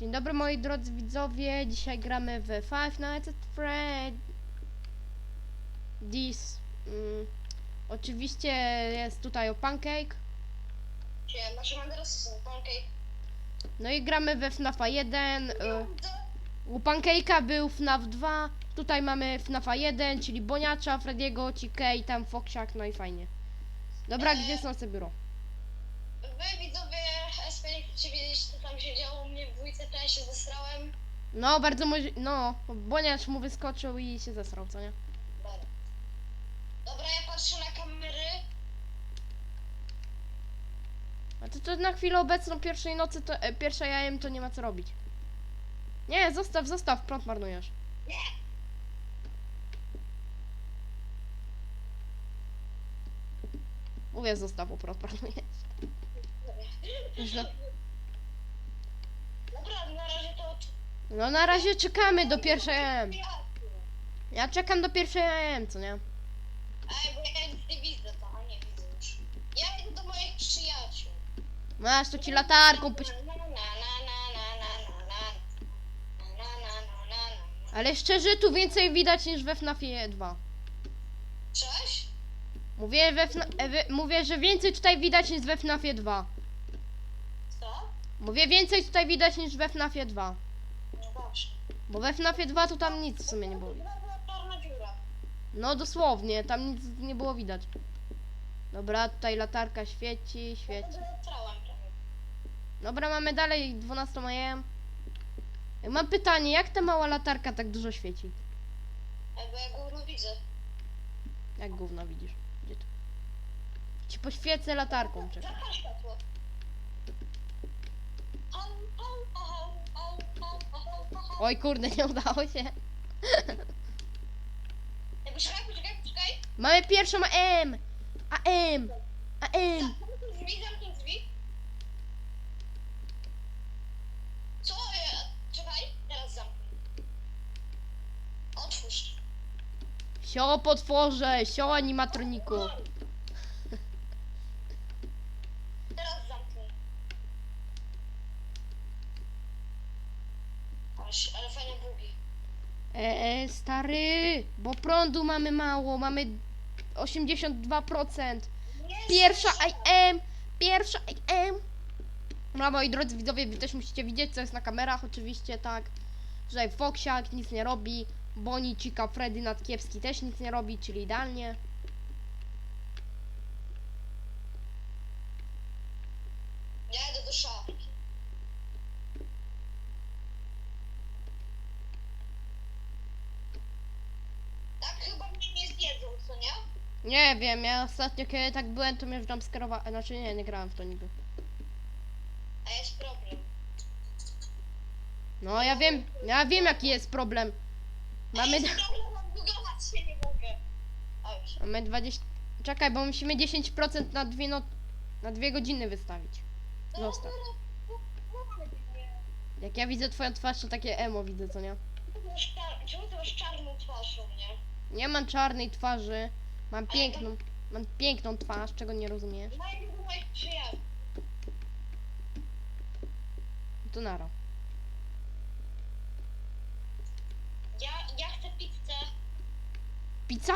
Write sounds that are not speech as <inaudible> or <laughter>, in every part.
Dzień dobry moi drodzy widzowie, dzisiaj gramy w Five Nights at Freddy's. Mm, oczywiście jest tutaj o Pancake. Teraz pancake. No i gramy we FNAFa 1. y, U Pancake'a był FNAF 2. Tutaj mamy FNAFa 1, czyli Boniacza, Frediego, Cikę i tam Foksiak, no i fajnie. Dobra, gdzie jest noce biuro? Wy widzowie Chcecie wiedzieć co tam się działo u mnie w dwójce, to ja się zesrałem. No, bardzo może... No, Boniacz mu wyskoczył i się zesrał, co nie? Dobra. Dobra, ja patrzę na kamery. A to, to na chwilę obecną pierwszej nocy, to e, pierwszej AM to nie ma co robić. Nie, zostaw, zostaw, prąd marnujesz. Nie. Mówię, zostaw, bo prąd marnujesz. Źle. Dobra, na razie to... No na razie czekamy do pierwszej AM. Ja czekam do pierwszej AM, co nie? Ej, bo ja nic nie widzę to, a nie widzę już. Ja idę do moich przyjaciół. Masz, to ci latarką poś... Na, na, na, na, na, na, na, na. Na, na, na, na, na, na. Ale szczerze, tu więcej widać niż we FNAFie 2. Cześć? Mówię, we FNA... e, we... Mówię, że więcej tutaj widać niż we FNAFie 2. Mówię, więcej tutaj widać niż we FNAFie 2. No dobrze. Bo we FNAFie 2 to tam nic w sumie nie było. Była czarna dziura. No dosłownie, tam nic nie było widać. Dobra, tutaj latarka świeci, świeci. Trochę. Dobra, mamy dalej 12 AM. Mam pytanie, jak ta mała latarka tak dużo świeci? Bo ja gówno widzę. Jak gówno widzisz? Gdzie to? Ci poświecę latarką, czekaj. Zapal światło. Oj kurde, nie udało się. Poczekaj, poczekaj, poczekaj. Mamy pierwszą AM! AM! AM! Zamknij drzwi, zamknij drzwi. Co? Ja... Czekaj, teraz zamknij. Otwórz. Sio potworze, sio animatroniku. Teraz zamknij. Aż, ale fajne bugi. Eee, stary, bo prądu mamy mało, mamy 82%. Nie, Pierwsza. AM! Pierwsza AM! No moi drodzy widzowie, wy też musicie widzieć co jest na kamerach, oczywiście tak. Że Foksiak nic nie robi, Boni, Cika, Freddy, Nadkiepski też nic nie robi, czyli idealnie. Ja idę do szafki. Tak chyba mnie nie zjedzą, co nie? Wiem, ja ostatnio kiedy tak byłem, to mnie w jumpscare'owa... Znaczy nie, nie grałem w to nigdy. A jest problem. No ja wiem, ja wiem jaki jest problem. Mamy, jest problem, odbugować się nie mogę. A już. mamy 20... Czekaj, bo musimy 10% na dwie no... Na dwie godziny wystawić. Zostaw. Jak ja widzę twoją twarz, to takie emo widzę, co nie? Czemu ty masz czarną twarz u mnie? Nie mam czarnej twarzy, mam piękną, mam piękną twarz, czego nie rozumiesz. Moich przyjaciół. To nara. Ja, ja chcę pizzę. Pizza?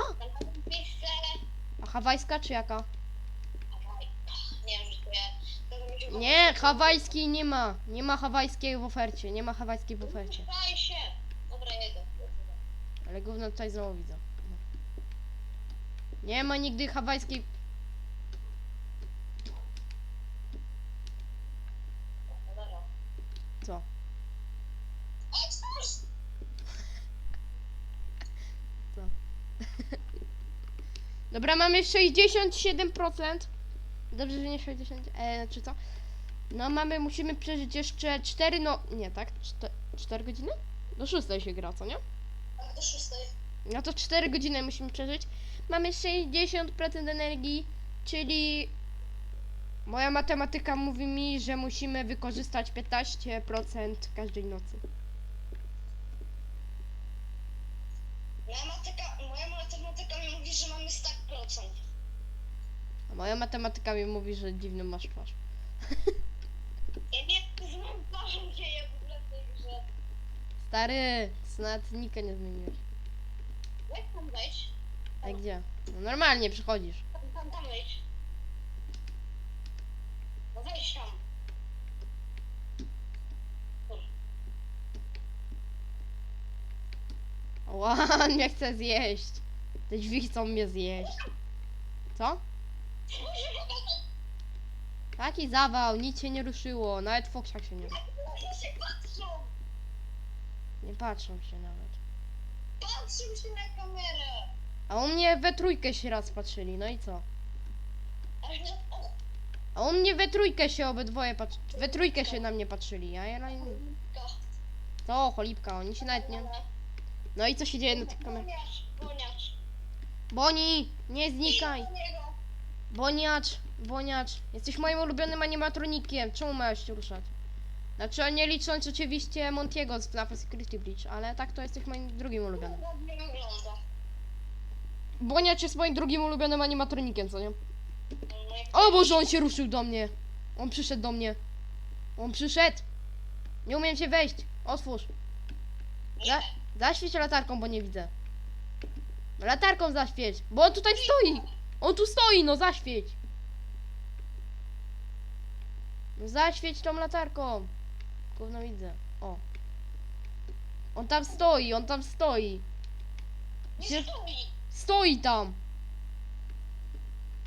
Pizzę. A hawajska czy jaka? Dawaj. Nie wiem. To będzie Nie, hawajskiej nie ma. Nie ma hawajskiej w ofercie, nie ma hawajskiej w ofercie. Daj się. Dobra, jedę. Ale gówno tutaj znowu widzę. Nie ma nigdy hawajskiej... Co? Otwórz! <laughs> Dobra, mamy 67%. Dobrze, że nie 60, e, czy co? No mamy, musimy przeżyć jeszcze 4, no, nie tak, 4 godziny? Do 6 się gra, co nie? Tak, do szóstej. No to 4 godziny musimy przeżyć. Mamy 60% energii, czyli moja matematyka mówi mi, że musimy wykorzystać 15% każdej nocy. Moja matematyka, moja matematyka mi mówi, że mamy 100%. A moja matematyka mi mówi, że dziwny masz twarz. <laughs> Ja nie znam twarzą dzieje w ogóle tej Stary, nawet nika nie zmieniłeś. Jak tam wejść? A gdzie? No normalnie przychodzisz. Tam, tam, tam wejść. Wejdź tam. Ła, on mnie chce zjeść. Te drzwi chcą mnie zjeść. Co? Taki zawał, nic się nie ruszyło, nawet Foksiak się nie... Patrzą! Nie patrzą się nawet. Patrzą się na kamerę! A u mnie we trójkę się raz patrzyli, no i co? A u mnie we trójkę się obydwoje patrzy... We trójkę się na mnie patrzyli, a ja na... cholipka. Co, cholipka, oni się nawet nie... No i co się dzieje na tych kamerach? Boni, nie znikaj! Boniacz, boniacz, jesteś moim ulubionym animatronikiem, czemu miałeś się ruszać? Znaczy, nie licząc oczywiście Montiego z FNAF Security Breach, ale tak to jesteś moim drugim ulubionym. Boniacz jest moim drugim ulubionym animatronikiem, co nie? O Boże, on się ruszył do mnie. On przyszedł do mnie. On przyszedł. Nie umiem się wejść. Otwórz. Za, zaświeć latarką, bo nie widzę. Latarką zaświeć, bo on tutaj stoi. On tu stoi, no zaświeć. No zaświeć tą latarką. Gówno widzę. O. On tam stoi, on tam stoi. Nie stoi. Stoi tam.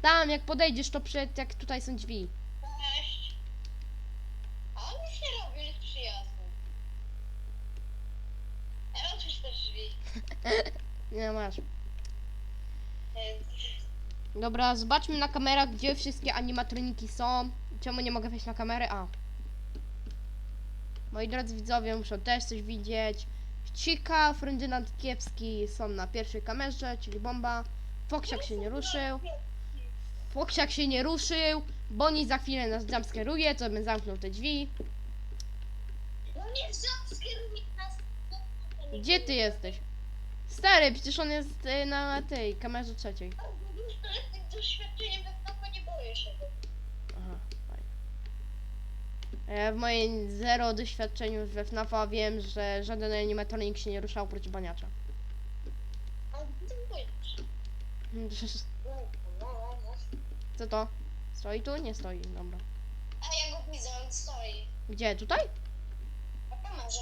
Tam, jak podejdziesz, to przed, jak tutaj są drzwi. Cześć. A on nie robi, przyjazny. Ale otwórz te drzwi. <laughs> Nie masz. Dobra, zobaczmy na kamerach, gdzie wszystkie animatroniki są. Czemu nie mogę wejść na kamerę? A. Moi drodzy widzowie, muszą też coś widzieć. Cika, Ferdynand Kiepski są na pierwszej kamerze, czyli bomba. Foksiak się nie ruszył. Foksiak się nie ruszył. Boni za chwilę nas jumpskeruje, to bym zamknął te drzwi. No nie nas. Gdzie ty jesteś? Stary, przecież on jest y, na tej kamerze trzeciej. Pewno nie się. Ja w moim zero doświadczeniu we FNAFa wiem, że żaden animatronik się nie ruszał oprócz baniacza. A ty. Co to? Stoi tu? Nie stoi, dobra. A ja go widzę, on stoi. Gdzie? Tutaj? Na kamerze.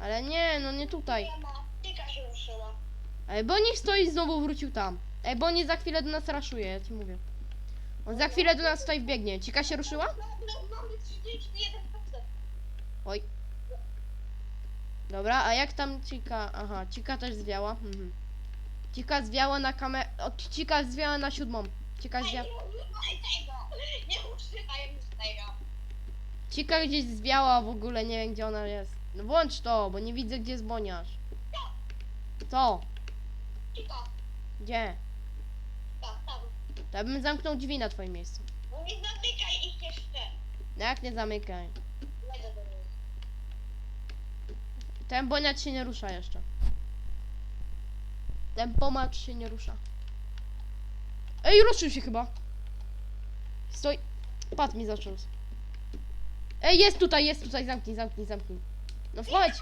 Ale nie, no nie tutaj. Ma. Się ruszyła. Ej, bo niech stoi i znowu wrócił tam. Ej, bo nie za chwilę do nas raszuje, ja ci mówię. On za chwilę do nas tutaj wbiegnie. Cika się ruszyła? Mamy 31%. Oj. Dobra, a jak tam Cika? Aha, Cika też zwiała. Mhm. Cika zwiała na kamerę. Cika zwiała na siódmą. Cika Ej, zwiała. nie używaj tego! Nie używaj już tego! Cika gdzieś zwiała w ogóle, nie wiem gdzie ona jest. No włącz to, bo nie widzę gdzie jest boniarz. Co? Cicho, Gdzie? To ja bym zamknął drzwi na twoim miejscu. No nie zamykaj ich jeszcze. Jak nie zamykaj. Wejdę do. Ten boniacz się nie rusza jeszcze. Ten pomacz się nie rusza. Ej, ruszył się chyba. Stoi. Padł mi zaczął. Ej, jest tutaj, jest tutaj, zamknij, zamknij, zamknij. No wchodź.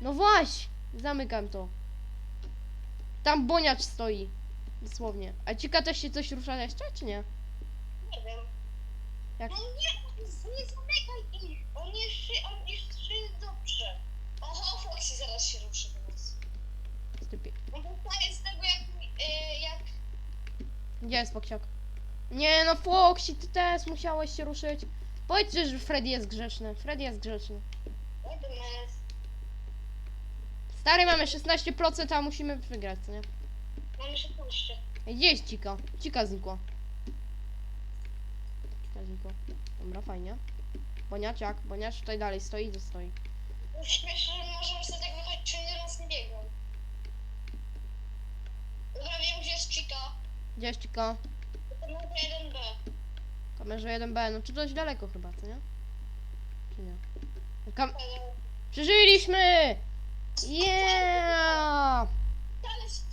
No właśnie. Zamykam to. Tam boniacz stoi. Dosłownie. A cika też się coś rusza jeszcze, czy nie? Nie wiem. Jak? No nie, nie zamykaj ich. On jeszcze, on jeszcze jest dobrze. Oho, Foxy zaraz się ruszy do nas. Stypie. No bo to jest tego jak, y, jak Gdzie jest Foksiak? Nie no, Foxy, ty też musiałeś się ruszyć. Powiedzcie, że Freddy jest grzeczny. Freddy jest grzeczny. Natomiast Stary, mamy 16%, a musimy wygrać, co nie? Mamy 16. Ej, Gdzie jest Cika? Cika znikła. Cika znikła. Dobra, fajnie. Boniaciak, Boniacz tutaj dalej stoi, gdzie stoi. Śmieszne, że możemy sobie tak wychodzić, czy nie nas nie biegną. Dobra, wiem gdzie jest Chica. Gdzie jest Cika? To może 1B. Kamerze 1B, no czy dość daleko chyba, co nie? Czy nie? Kam Przeżyliśmy! Yeah! wcale,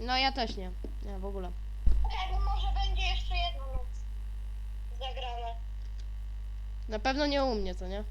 No ja też nie. Nie, w ogóle. Bo może będzie jeszcze jedna noc zagrana. Na pewno nie u mnie, co nie?